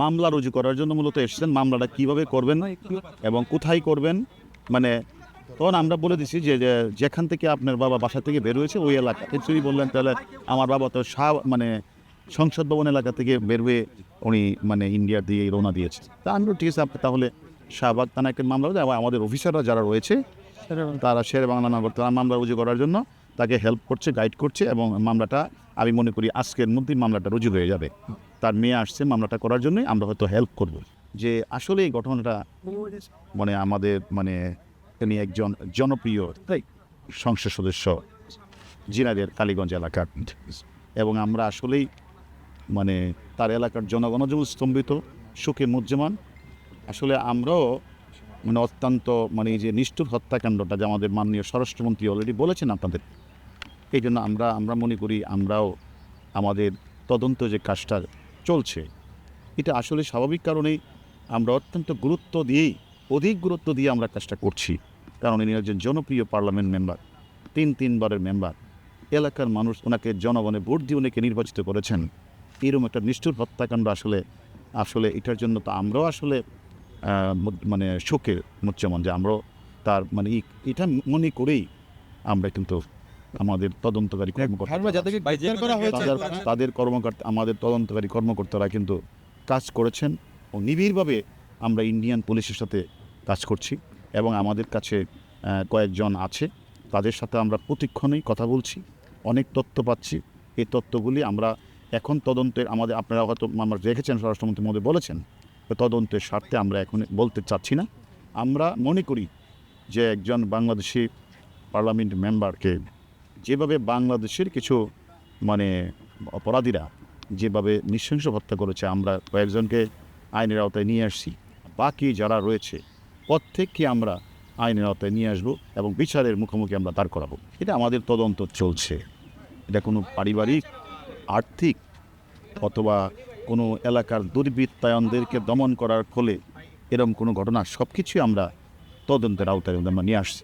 মামলা রুজু করার জন্য মূলত এসেছেন। মামলাটা কীভাবে করবেন এবং কোথায় করবেন? মানে তখন আমরা বলে দিছি যে যেখান থেকে আপনার বাবা বাসা থেকে বের হয়েছে ওই এলাকা। তিনি বললেন তাহলে আমার বাবা তো শাহ মানে সংসদ ভবন এলাকা থেকে বের হয়ে উনি মানে ইন্ডিয়ার দিয়ে রওনা দিয়েছে। তা আমি ঠিক আছে আপনি তাহলে শাহবাগ থানা একটা মামলা এবং আমাদের অফিসাররা যারা রয়েছে তারা শের বাংলা নগর তারা মামলা রুজু করার জন্য তাকে হেল্প করছে গাইড করছে এবং মামলাটা আমি মনে করি আজকের মধ্যেই মামলাটা রুজু হয়ে যাবে। তার মেয়ে আসছে মামলাটা করার জন্যই, আমরা হয়তো হেল্প করব। যে আসলে এই ঘটনাটা মানে আমাদের মানে তিনি একজন জনপ্রিয়, তাই? সংসদ সদস্য জিনাদের কালীগঞ্জ এলাকার। এবং আমরা আসলেই মানে তার এলাকার জনগণ যেমন স্তম্ভিত সুখে মুজ্জমান। আসলে আমরাও মানে অত্যন্ত মানে এই যে নিষ্ঠুর হত্যাকাণ্ডটা যে আমাদের মাননীয় স্বরাষ্ট্রমন্ত্রী অলরেডি বলেছেন আপনাদের। এই জন্য আমরা আমরা মনে করি আমরাও আমাদের তদন্ত যে কাজটা চলছে, এটা আসলে স্বাভাবিক কারণেই আমরা অত্যন্ত গুরুত্ব দিয়েই, অধিক গুরুত্ব দিয়ে আমরা কাজটা করছি। কারণ ইনি একজন জনপ্রিয় পার্লামেন্ট মেম্বার, তিন, তিনবারের মেম্বার। এলাকার মানুষ ওনাকে জনগণে ভোট দিয়ে ওনাকে নির্বাচিত করেছেন। এরকম একটা নিষ্ঠুর হত্যাকাণ্ড আসলে আসলে এটার জন্য তো আমরাও আসলে মানে শোকে মুচ্চমন যে আমরাও তার মানে এটা মনে করেই আমরা কিন্তু আমাদের তদন্তকারী কর্মকর্তা তাদের তাদের কর্মকর্তা আমাদের তদন্তকারী কর্মকর্তারা কিন্তু কাজ করেছেন ও নিবিড়ভাবে আমরা ইন্ডিয়ান পুলিশের সাথে কাজ করছি এবং আমাদের কাছে কয়েকজন আছে। তাদের সাথে আমরা প্রতিক্ষণেই কথা বলছি অনেক তথ্য পাচ্ছি। এই তথ্যগুলি আমরা এখন তদন্তের আমাদের আপনারা হয়তো আমরা রেখেছেন স্বরাষ্ট্রমন্ত্রী মধ্যে বলেছেন তো তদন্তের স্বার্থে আমরা এখন বলতে চাচ্ছি না। আমরা মনে করি যে একজন বাংলাদেশি পার্লামেন্ট মেম্বারকে যেভাবে বাংলাদেশের কিছু মানে অপরাধীরা যেভাবে নৃশংস হত্যা করেছে, আমরা কয়েকজনকে আইনের আওতায় নিয়ে আসছি। বাকি যারা রয়েছে, প্রত্যেককে আমরা আইনের আওতায় নিয়ে আসব এবং বিচারের মুখোমুখি আমরা দাঁড় করাবো। এটা আমাদের তদন্ত চলছে। এটা কোনো পারিবারিক, আর্থিক অথবা কোনো এলাকার দুর্বৃত্তায়নদেরকে দমন করার ফলে এরকম কোনো ঘটনা সব কিছুই আমরা তদন্তের আওতায় আমরা নিয়ে আসছি।